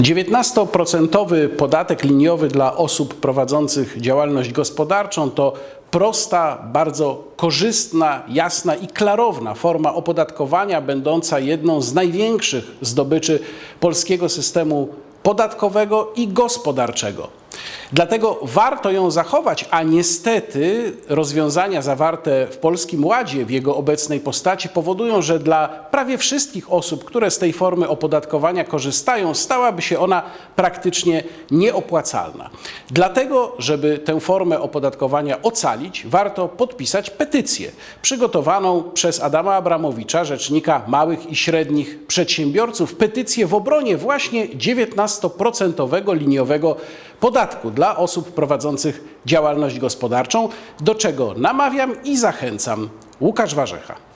19% podatek liniowy dla osób prowadzących działalność gospodarczą to prosta, bardzo korzystna, jasna i klarowna forma opodatkowania, będąca jedną z największych zdobyczy polskiego systemu podatkowego i gospodarczego. Dlatego warto ją zachować, a niestety rozwiązania zawarte w Polskim Ładzie w jego obecnej postaci powodują, że dla prawie wszystkich osób, które z tej formy opodatkowania korzystają, stałaby się ona praktycznie nieopłacalna. Dlatego, żeby tę formę opodatkowania ocalić, warto podpisać petycję przygotowaną przez Adama Abramowicza, rzecznika małych i średnich przedsiębiorców, petycję w obronie właśnie 19% liniowego podatku dla osób prowadzących działalność gospodarczą, do czego namawiam i zachęcam. Łukasz Warzecha.